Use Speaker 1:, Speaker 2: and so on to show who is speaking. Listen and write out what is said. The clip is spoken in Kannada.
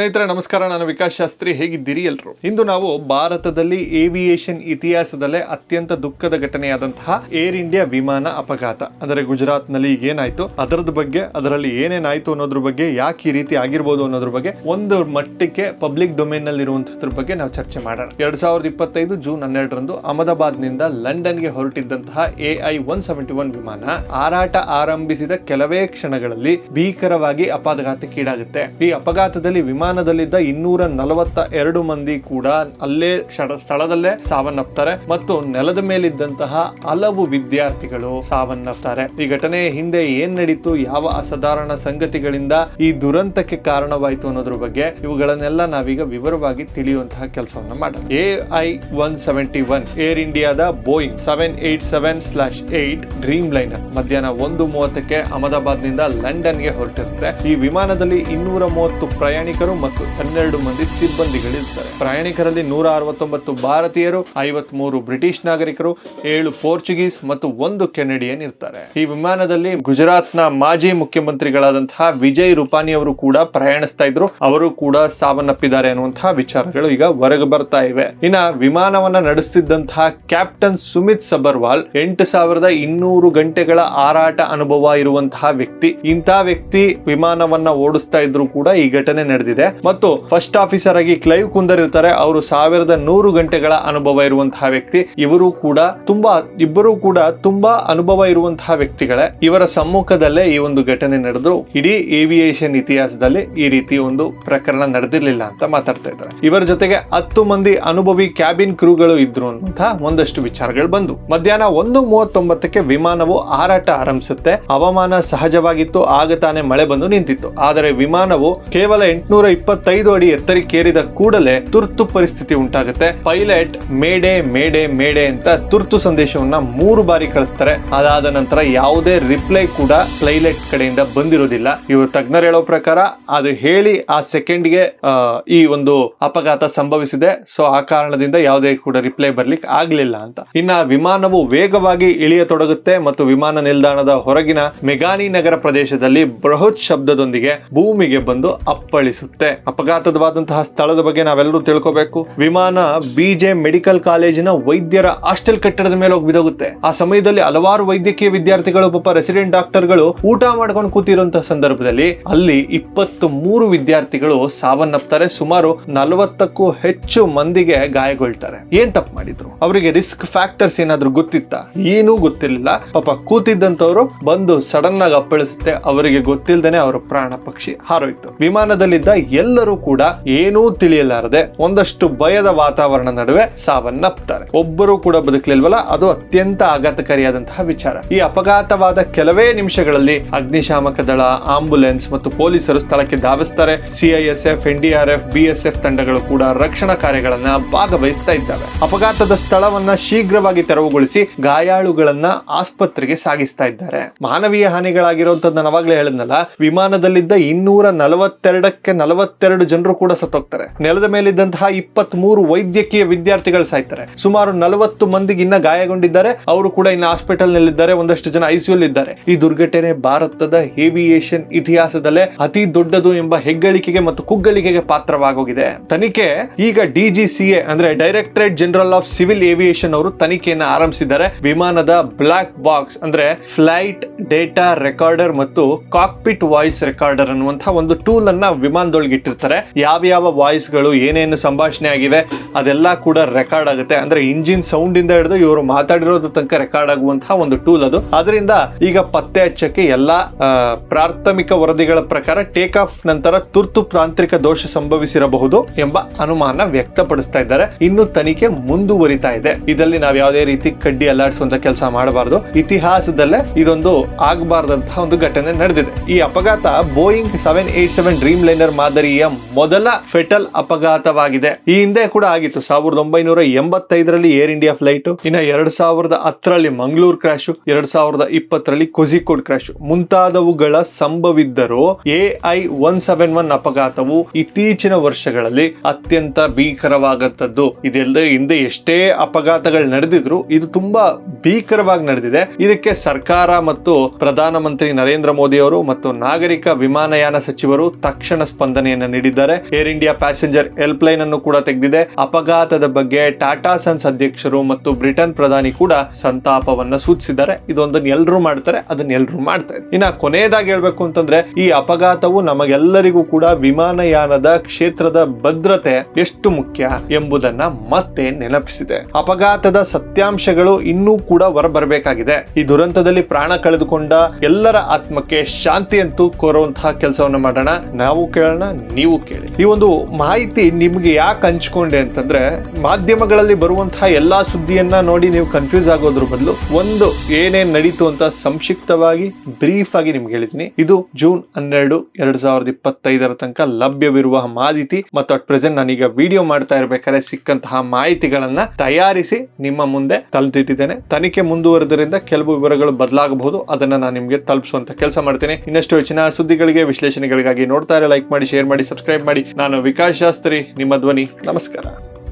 Speaker 1: ಸ್ನೇಹಿತರೆ, ನಮಸ್ಕಾರ. ನಾನು ವಿಕಾಸ್ ಶಾಸ್ತ್ರಿ. ಹೇಗಿದ್ದೀರಿ ಎಲ್ರು? ಇಂದು ನಾವು ಭಾರತದಲ್ಲಿ ಏವಿಯೇಷನ್ ಇತಿಹಾಸದಲ್ಲೇ ಅತ್ಯಂತ ದುಃಖದ ಘಟನೆಯಾದಂತಹ ಏರ್ ಇಂಡಿಯಾ ವಿಮಾನ ಅಪಘಾತ. ಅಂದರೆ ಗುಜರಾತ್ನಲ್ಲಿ ಏನಾಯ್ತು? ಅದರದ ಬಗ್ಗೆ, ಅದರಲ್ಲಿ ಏನೇನಾಯ್ತು ಅನ್ನೋದ್ರ ಬಗ್ಗೆ, ಯಾಕೆ ಈ ರೀತಿ ಆಗಿರ್ಬೋದು ಅನ್ನೋದ್ರ ಬಗ್ಗೆ ಒಂದು ಮಟ್ಟಕ್ಕೆ ಪಬ್ಲಿಕ್ ಡೊಮೇನ್ನಲ್ಲಿ ಇರುವಂತದ್ರ ಬಗ್ಗೆ ನಾವು ಚರ್ಚೆ ಮಾಡೋಣ. ಎರಡ್ ಸಾವಿರದ ಇಪ್ಪತ್ತೈದು ಜೂನ್ ಹನ್ನೆರಡರಂದು ಅಹಮದಾಬಾದ್ನಿಂದ ಲಂಡನ್ಗೆ ಹೊರಟಿದ್ದಂತಹ A I one seventy one ವಿಮಾನ ಹಾರಾಟ ಆರಂಭಿಸಿದ ಕೆಲವೇ ಕ್ಷಣಗಳಲ್ಲಿ ಭೀಕರವಾಗಿ ಅಪಘಾತಕ್ಕೀಡಾಗುತ್ತೆ. ಈ ಅಪಘಾತದಲ್ಲಿ ವಿಮಾನದಲ್ಲಿದ್ದ ಇನ್ನೂರ ನಲವತ್ತ ಎರಡು ಮಂದಿ ಕೂಡ ಅಲ್ಲೇ ಸ್ಥಳದಲ್ಲೇ ಸಾವನ್ನಪ್ತಾರೆ ಮತ್ತು ನೆಲದ ಮೇಲಿದ್ದಂತಹ ಹಲವು ವಿದ್ಯಾರ್ಥಿಗಳು ಸಾವನ್ನಪ್ತಾರೆ. ಈ ಘಟನೆಯ ಹಿಂದೆ ಏನ್ ನಡೀತು, ಯಾವ ಅಸಾಧಾರಣ ಸಂಗತಿಗಳಿಂದ ಈ ದುರಂತಕ್ಕೆ ಕಾರಣವಾಯಿತು ಅನ್ನೋದ್ರ ಬಗ್ಗೆ ಇವುಗಳನ್ನೆಲ್ಲ ನಾವೀಗ ವಿವರವಾಗಿ ತಿಳಿಯುವಂತಹ ಕೆಲಸವನ್ನು ಮಾಡೋಣ. A I one seventy one, air ಇಂಡಿಯಾದ Boeing seven eight seven slash eight Dreamliner ಮಧ್ಯಾಹ್ನ ಒಂದು ಮೂವತ್ತಕ್ಕೆ ಅಹಮದಾಬಾದ್ನಿಂದ ಲಂಡನ್ಗೆ ಹೊರಟಿರುತ್ತೆ. ಈ ವಿಮಾನದಲ್ಲಿ ಇನ್ನೂರ ಮೂವತ್ತು ಪ್ರಯಾಣಿಕರು ಮತ್ತು ಹನ್ನೆರಡು ಮಂದಿ ಸಿಬ್ಬಂದಿಗಳಿರ್ತಾರೆ. ಪ್ರಯಾಣಿಕರಲ್ಲಿ ನೂರ ಅರವತ್ತೊಂಬತ್ತು ಭಾರತೀಯರು ಐವತ್ ಮೂರು ಬ್ರಿಟಿಷ್ ನಾಗರಿಕರು, ಏಳು ಪೋರ್ಚುಗೀಸ್ ಮತ್ತು ಒಂದು ಕೆನಡಿಯನ್ ಇರ್ತಾರೆ. ಈ ವಿಮಾನದಲ್ಲಿ ಗುಜರಾತ್ನ ಮಾಜಿ ಮುಖ್ಯಮಂತ್ರಿಗಳಾದಂತಹ ವಿಜಯ್ ರೂಪಾನಿ ಅವರು ಕೂಡ ಪ್ರಯಾಣಿಸ್ತಾ ಇದ್ರು. ಅವರು ಕೂಡ ಸಾವನ್ನಪ್ಪಿದ್ದಾರೆ ಅನ್ನುವಂತಹ ವಿಚಾರಗಳು ಈಗ ಹೊರಗೆ ಬರ್ತಾ ಇವೆ. ಇನ್ನ ವಿಮಾನವನ್ನ ನಡೆಸುತ್ತಿದ್ದಂತಹ ಕ್ಯಾಪ್ಟನ್ ಸುಮಿತ್ ಸಬರ್ವಾಲ್ ಎಂಟು ಸಾವಿರದ ಇನ್ನೂರು ಗಂಟೆಗಳ ಹಾರಾಟ ಅನುಭವ ಇರುವಂತಹ ವ್ಯಕ್ತಿ. ಇಂತಹ ವ್ಯಕ್ತಿ ವಿಮಾನವನ್ನ ಓಡಿಸ್ತಾ ಇದ್ರು ಕೂಡ ಈ ಘಟನೆ ನಡೆದಿದೆ. ಮತ್ತು ಫಸ್ಟ್ ಆಫೀಸರ್ ಆಗಿ ಕ್ಲೈವ್ ಕುಂದರ್ ಇರ್ತಾರೆ. ಅವರು ಸಾವಿರದ ನೂರು ಗಂಟೆಗಳ ಅನುಭವ ಇರುವಂತಹ ವ್ಯಕ್ತಿ. ಇವರು ಕೂಡ ತುಂಬಾ, ಇಬ್ಬರು ಕೂಡ ತುಂಬಾ ಅನುಭವ ಇರುವಂತಹ ವ್ಯಕ್ತಿಗಳೇ. ಇವರ ಸಮ್ಮುಖದಲ್ಲೇ ಈ ಒಂದು ಘಟನೆ ನಡೆದು ಇಡೀ ಏವಿಯೇಷನ್ ಇತಿಹಾಸದಲ್ಲಿ ಈ ರೀತಿ ಒಂದು ಪ್ರಕರಣ ನಡೆದಿರ್ಲಿಲ್ಲ ಅಂತ ಮಾತಾಡ್ತಾ ಇದ್ದಾರೆ. ಇವರ ಜೊತೆಗೆ ಹತ್ತು ಮಂದಿ ಅನುಭವಿ ಕ್ಯಾಬಿನ್ ಕ್ರೂಗಳು ಇದ್ರು ಅಂತ ಒಂದಷ್ಟು ವಿಚಾರಗಳು ಬಂದು. ಮಧ್ಯಾಹ್ನ ಒಂದು ಮೂವತ್ತೊಂಬತ್ತಕ್ಕೆ ವಿಮಾನವು ಹಾರಾಟ ಆರಂಭಿಸುತ್ತೆ. ಹವಾಮಾನ ಸಹಜವಾಗಿತ್ತು. ಆಗ ತಾನೇ ಮಳೆ ಬಂದು ನಿಂತಿತ್ತು. ಆದರೆ ವಿಮಾನವು ಕೇವಲ ಎಂಟುನೂರ ಇಪ್ಪತ್ತೈದು ಅಡಿ ಎತ್ತರಿಕೇರಿದ ಕೂಡಲೇ ತುರ್ತು ಪರಿಸ್ಥಿತಿ ಉಂಟಾಗುತ್ತೆ. ಪೈಲಟ್ ಮೇಡೆ ಮೇಡೆ ಮೇಡೆ ಅಂತ ತುರ್ತು ಸಂದೇಶವನ್ನ ಮೂರು ಬಾರಿ ಕಳಿಸ್ತಾರೆ. ಅದಾದ ನಂತರ ಯಾವುದೇ ರಿಪ್ಲೈ ಕೂಡ ಪೈಲಟ್ ಕಡೆಯಿಂದ ಬಂದಿರೋದಿಲ್ಲ. ಇವರು ತಜ್ಞರು ಹೇಳೋ ಪ್ರಕಾರ ಅದು ಹೇಳಿ ಆ ಸೆಕೆಂಡ್ಗೆ ಈ ಒಂದು ಅಪಘಾತ ಸಂಭವಿಸಿದೆ. ಸೊ, ಆ ಕಾರಣದಿಂದ ಯಾವುದೇ ಕೂಡ ರಿಪ್ಲೈ ಬರ್ಲಿಕ್ಕೆ ಆಗ್ಲಿಲ್ಲ ಅಂತ. ಇನ್ನ ವಿಮಾನವು ವೇಗವಾಗಿ ಇಳಿಯತೊಡಗುತ್ತೆ ಮತ್ತು ವಿಮಾನ ನಿಲ್ದಾಣದ ಹೊರಗಿನ ಮೆಗಾನಿ ನಗರ ಪ್ರದೇಶದಲ್ಲಿ ಬೃಹತ್ ಶಬ್ದದೊಂದಿಗೆ ಭೂಮಿಗೆ ಬಂದು ಅಪ್ಪಳಿಸುತ್ತೆ. ಅಪಘಾತವಾದಂತಹ ಸ್ಥಳದ ಬಗ್ಗೆ ನಾವೆಲ್ಲರೂ ತಿಳ್ಕೋಬೇಕು. ವಿಮಾನ ಬಿಜೆ ಮೆಡಿಕಲ್ ಕಾಲೇಜಿನ ವೈದ್ಯರ ಹಾಸ್ಟೆಲ್ ಕಟ್ಟಡದ ಮೇಲೆ ಹೋಗಿ ಬಿದೋಗುತ್ತೆ ಆ ಸಮಯದಲ್ಲಿ ಹಲವಾರು ವೈದ್ಯಕೀಯ ವಿದ್ಯಾರ್ಥಿಗಳು, ಪಾಪ ರೆಸಿಡೆಂಟ್ ಡಾಕ್ಟರ್ಗಳು ಊಟ ಮಾಡ್ಕೊಂಡು ಕೂತಿರುವಂತಹ ಸಂದರ್ಭದಲ್ಲಿ ಅಲ್ಲಿ ಇಪ್ಪತ್ತು ಮೂರು ವಿದ್ಯಾರ್ಥಿಗಳು ಸಾವನ್ನಪ್ತಾರೆ. ಸುಮಾರು ನಲವತ್ತಕ್ಕೂ ಹೆಚ್ಚು ಮಂದಿಗೆ ಗಾಯಗೊಳ್ತಾರೆ. ಏನ್ ತಪ್ಪು ಮಾಡಿದ್ರು? ಅವರಿಗೆ ರಿಸ್ಕ್ ಫ್ಯಾಕ್ಟರ್ಸ್ ಏನಾದ್ರೂ ಗೊತ್ತಿತ್ತ? ಏನೂ ಗೊತ್ತಿರಲಿಲ್ಲ. ಪಾಪ ಕೂತಿದ್ದಂತವ್ರು ಬಂದು ಸಡನ್ ಆಗಿ ಅಪ್ಪಳಿಸುತ್ತೆ. ಅವರಿಗೆ ಗೊತ್ತಿಲ್ಲದೆ ಅವರ ಪ್ರಾಣ ಪಕ್ಷಿ ಹಾರೋಯ್ತು. ವಿಮಾನದಲ್ಲಿದ್ದ ಎಲ್ಲರೂ ಕೂಡ ಏನೂ ತಿಳಿಯಲಾರದೆ ಒಂದಷ್ಟು ಭಯದ ವಾತಾವರಣ ನಡುವೆ ಸಾವನ್ನಪ್ಪುತ್ತಾರೆ. ಒಬ್ಬರು ಕೂಡ ಬದುಕಲಿಲ್ವಲ್ಲ, ಅದು ಅತ್ಯಂತ ಆಘಾತಕಾರಿಯಾದಂತಹ ವಿಚಾರ. ಈ ಅಪಘಾತವಾದ ಕೆಲವೇ ನಿಮಿಷಗಳಲ್ಲಿ ಅಗ್ನಿಶಾಮಕ ದಳ, ಆಂಬುಲೆನ್ಸ್ ಮತ್ತು ಪೊಲೀಸರು ಸ್ಥಳಕ್ಕೆ ಧಾವಿಸ್ತಾರೆ. ಸಿಐಎಸ್ಎಫ್ ಎನ್ಡಿಆರ್ಎಫ್ ಬಿಎಸ್ಎಫ್ ತಂಡಗಳು ಕೂಡ ರಕ್ಷಣಾ ಕಾರ್ಯಗಳನ್ನ ಭಾಗವಹಿಸ್ತಾ ಇದ್ದಾವೆ. ಅಪಘಾತದ ಸ್ಥಳವನ್ನ ಶೀಘ್ರವಾಗಿ ತೆರವುಗೊಳಿಸಿ ಗಾಯಾಳುಗಳನ್ನ ಆಸ್ಪತ್ರೆಗೆ ಸಾಗಿಸ್ತಾ ಇದ್ದಾರೆ. ಮಾನವೀಯ ಹಾನಿಗಳಾಗಿರುವಂತದ್ದು ನಾವಾಗ್ಲೇ ಹೇಳಿದ್ನಲ್ಲ, ವಿಮಾನದಲ್ಲಿದ್ದ ಇನ್ನೂರ ನಲವತ್ತೆರಡಕ್ಕೆ ನಲವತ್ತೆರಡು ಜನರು ಕೂಡ ಸತ್ತೋಗ್ತಾರೆ. ನೆಲದ ಮೇಲಿದ್ದಂತಹ ಇಪ್ಪತ್ತ್ ಮೂರು ವೈದ್ಯಕೀಯ ವಿದ್ಯಾರ್ಥಿಗಳು ಸಾಯ್ತಾರೆ. ಸುಮಾರು ನಲವತ್ತು ಮಂದಿಗೆ ಇನ್ನ ಗಾಯಗೊಂಡಿದ್ದಾರೆ. ಅವರು ಕೂಡ ಇನ್ನು ಹಾಸ್ಪಿಟಲ್ ನಲ್ಲಿದ್ದಾರೆ ಒಂದಷ್ಟು ಜನ ಐಸಿಯು ಇದ್ದಾರೆ ಈ ದುರ್ಘಟನೆ ಭಾರತದ ಏವಿಯೇಷನ್ ಇತಿಹಾಸದಲ್ಲೇ ಅತಿ ದೊಡ್ಡದು ಎಂಬ ಹೆಗ್ಗಳಿಕೆಗೆ ಮತ್ತು ಕುಗ್ಗಳಿಕೆಗೆ ಪಾತ್ರವಾಗೋಗಿದೆ. ತನಿಖೆ, ಈಗ ಡಿಜಿಸಿಎ ಅಂದ್ರೆ directorate general of civil aviation ಅವರು ತನಿಖೆಯನ್ನು ಆರಂಭಿಸಿದ್ದಾರೆ. ವಿಮಾನದ ಬ್ಲಾಕ್ ಬಾಕ್ಸ್ ಅಂದ್ರೆ ಫ್ಲೈಟ್ ಡೇಟಾ ರೆಕಾರ್ಡರ್ ಮತ್ತು ಕಾಕ್ಪಿಟ್ ವಾಯ್ಸ್ ರೆಕಾರ್ಡರ್ ಅನ್ನುವಂತಹ ಒಂದು ಟೂಲ್ ಅನ್ನ ವಿಮಾನದೊಳಗೆ ಇಟ್ಟಿರ್ತಾರೆ ಯಾವ ವಾಯ್ಸ್ಗಳು, ಏನೇನು ಸಂಭಾಷಣೆ ಆಗಿದೆ ಅದೆಲ್ಲ ಕೂಡ ರೆಕಾರ್ಡ್ ಆಗುತ್ತೆ. ಅಂದ್ರೆ ಇಂಜಿನ್ ಸೌಂಡ್ ಇಂದ ಹಿಡಿದು ಇವರು ಮಾತಾಡಿರೋದು ತನಕ ರೆಕಾರ್ಡ್ ಆಗುವಂತಹ ಒಂದು ಟೂಲ್ ಅದು. ಅದರಿಂದ ಈಗ ಪತ್ತೆ ಹಚ್ಚಕ್ಕೆ ಎಲ್ಲಾ ಪ್ರಾಥಮಿಕ ವರದಿಗಳ ಪ್ರಕಾರ ಟೇಕ್ ಆಫ್ ನಂತರ ತುರ್ತು ತಾಂತ್ರಿಕ ದೋಷ ಸಂಭವಿಸಿರಬಹುದು ಎಂಬ ಅನುಮಾನ ವ್ಯಕ್ತಪಡಿಸ್ತಾ ಇದ್ದಾರೆ. ಇನ್ನು ತನಿಖೆ ಮುಂದುವರಿತಾ ಇದೆ. ಇದರಲ್ಲಿ ನಾವು ಯಾವುದೇ ರೀತಿ ಕಡ್ಡಿ ಅಲ್ಲಾಡಿಸುವಂತ ಕೆಲಸ ಮಾಡಬಾರದು. ಇತಿಹಾಸದಲ್ಲೇ ಇದೊಂದು ಆಗಬಾರದಂತಹ ಒಂದು ಘಟನೆ ನಡೆದಿದೆ. ಈ ಅಪಘಾತ Boeing seven eight seven Dreamliner ಮಾದರಿಯ ಮೊದಲ ಫೆಟಲ್ ಅಪಘಾತವಾಗಿದೆ. ಈ ಹಿಂದೆ ಕೂಡ ಆಗಿತ್ತು. ಸಾವಿರದ ಒಂಬೈನೂರ ಎಂಬತ್ತೈದರಲ್ಲಿ ಏರ್ ಇಂಡಿಯಾ ಫ್ಲೈಟ್, ಇನ್ನ ಎರಡ್ ಸಾವಿರದ ಹತ್ತರಲ್ಲಿ ಮಂಗಳೂರು ಕ್ರಾಶ್ ಎರಡ್ ಸಾವಿರದ ಇಪ್ಪತ್ತರಲ್ಲಿ ಕೋಝಿಕೋಡ್ ಕ್ರಾಶ್ ಮುಂತಾದವುಗಳ ಸಂಭವಿದ್ದರೂ A I one seven one ಅಪಘಾತವು ಇತ್ತೀಚಿನ ವರ್ಷಗಳಲ್ಲಿ ಅತ್ಯಂತ ಭೀಕರವಾಗಂತದ್ದು ಇದೆಲ್ಲ ಹಿಂದೆ ಎಷ್ಟೇ ಅಪಘಾತಗಳು ನಡೆದಿದ್ರು ಇದು ತುಂಬಾ ಭೀಕರವಾಗಿ ನಡೆದಿದೆ. ಇದಕ್ಕೆ ಸರ್ಕಾರ ಮತ್ತು ಪ್ರಧಾನಮಂತ್ರಿ ನರೇಂದ್ರ ಮೋದಿ ಅವರು ಮತ್ತು ನಾಗರಿಕ ವಿಮಾನಯಾನ ಸಚಿವರು ತಕ್ಷಣ ಸ್ಪಂದನೆ ಪ್ರಕಟಣೆಯನ್ನು ನೀಡಿದ್ದಾರೆ. Air India passenger helpline ಅನ್ನು ಕೂಡ ತೆಗೆದಿದೆ. ಅಪಘಾತದ ಬಗ್ಗೆ ಟಾಟಾ ಸನ್ಸ್ ಅಧ್ಯಕ್ಷರು ಮತ್ತು ಬ್ರಿಟನ್ ಪ್ರಧಾನಿ ಕೂಡ ಸಂತಾಪವನ್ನ ಸೂಚಿಸಿದ್ದಾರೆ. ಇದೊಂದನ್ನು ಎಲ್ಲರೂ ಮಾಡ್ತಾರೆ, ಅದನ್ನ ಎಲ್ಲರೂ ಮಾಡ್ತಾರೆ ಇನ್ನ ಕೊನೆಯದಾಗಿ ಹೇಳ್ಬೇಕು ಅಂತಂದ್ರೆ, ಈ ಅಪಘಾತವು ನಮಗೆಲ್ಲರಿಗೂ ಕೂಡ ವಿಮಾನಯಾನದ ಕ್ಷೇತ್ರದ ಭದ್ರತೆ ಎಷ್ಟು ಮುಖ್ಯ ಎಂಬುದನ್ನ ಮತ್ತೆ ನೆನಪಿಸಿದೆ. ಅಪಘಾತದ ಸತ್ಯಾಂಶಗಳು ಇನ್ನೂ ಕೂಡ ಹೊರಬರಬೇಕಾಗಿದೆ. ಈ ದುರಂತದಲ್ಲಿ ಪ್ರಾಣ ಕಳೆದುಕೊಂಡ ಎಲ್ಲರ ಆತ್ಮಕ್ಕೆ ಶಾಂತಿಯಂತೂ ಕೋರುವಂತಹ ಕೆಲಸವನ್ನು ಮಾಡೋಣ. ನಾವು ಕೇಳೋಣ ನೀವು ಕೇಳಿ. ಈ ಒಂದು ಮಾಹಿತಿ ನಿಮ್ಗೆ ಯಾಕೆ ಹಂಚ್ಕೊಂಡೆ ಅಂತಂದ್ರೆ, ಮಾಧ್ಯಮಗಳಲ್ಲಿ ಬರುವಂತಹ ಎಲ್ಲಾ ಸುದ್ದಿಯನ್ನ ನೋಡಿ ನೀವು ಕನ್ಫ್ಯೂಸ್ ಆಗೋದ್ರ ಬದಲು ಒಂದು ಏನೇನ್ ನಡೀತು ಅಂತ ಸಂಕ್ಷಿಪ್ತವಾಗಿ ಬ್ರೀಫ್ ಆಗಿ ನಿಮ್ಗೆ ಹೇಳಿದ್ದೀನಿ. ಇದು ಜೂನ್ ಹನ್ನೆರಡು ಎರಡ್ ಸಾವಿರದ ಇಪ್ಪತ್ತೈದರ ತನಕ ಲಭ್ಯವಿರುವ ಮಾಹಿತಿ ಮತ್ತು ಅಟ್ ಪ್ರೆಸೆಂಟ್ ನಾನೀಗ ವಿಡಿಯೋ ಮಾಡ್ತಾ ಇರ್ಬೇಕಾದ್ರೆ ಸಿಕ್ಕಂತಹ ಮಾಹಿತಿಗಳನ್ನ ತಯಾರಿಸಿ ನಿಮ್ಮ ಮುಂದೆ ತಲೆದಿಟ್ಟಿದ್ದೇನೆ. ತನಿಖೆ ಮುಂದುವರೆದರಿಂದ ಕೆಲವು ವಿವರಗಳು ಬದಲಾಗಬಹುದು. ಅದನ್ನ ನಾನು ನಿಮ್ಗೆ ತಲುಪಿಸುವಂತ ಕೆಲಸ ಮಾಡ್ತೇನೆ. ಇನ್ನಷ್ಟು ಹೆಚ್ಚಿನ ಸುದ್ದಿಗಳಿಗೆ, ವಿಶ್ಲೇಷಣೆಗಳಿಗಾಗಿ ನೋಡ್ತಾ ಲೈಕ್ ಮಾಡಿ ಶೇರ್ ಮಾಡಿ ಸಬ್ಸ್ಕ್ರೈಬ್ ಮಾಡಿ. ನಾನು ವಿಕಾಸ್ ಶಾಸ್ತ್ರಿ ನಿಮ್ಮ ಧ್ವನಿ. ನಮಸ್ಕಾರ.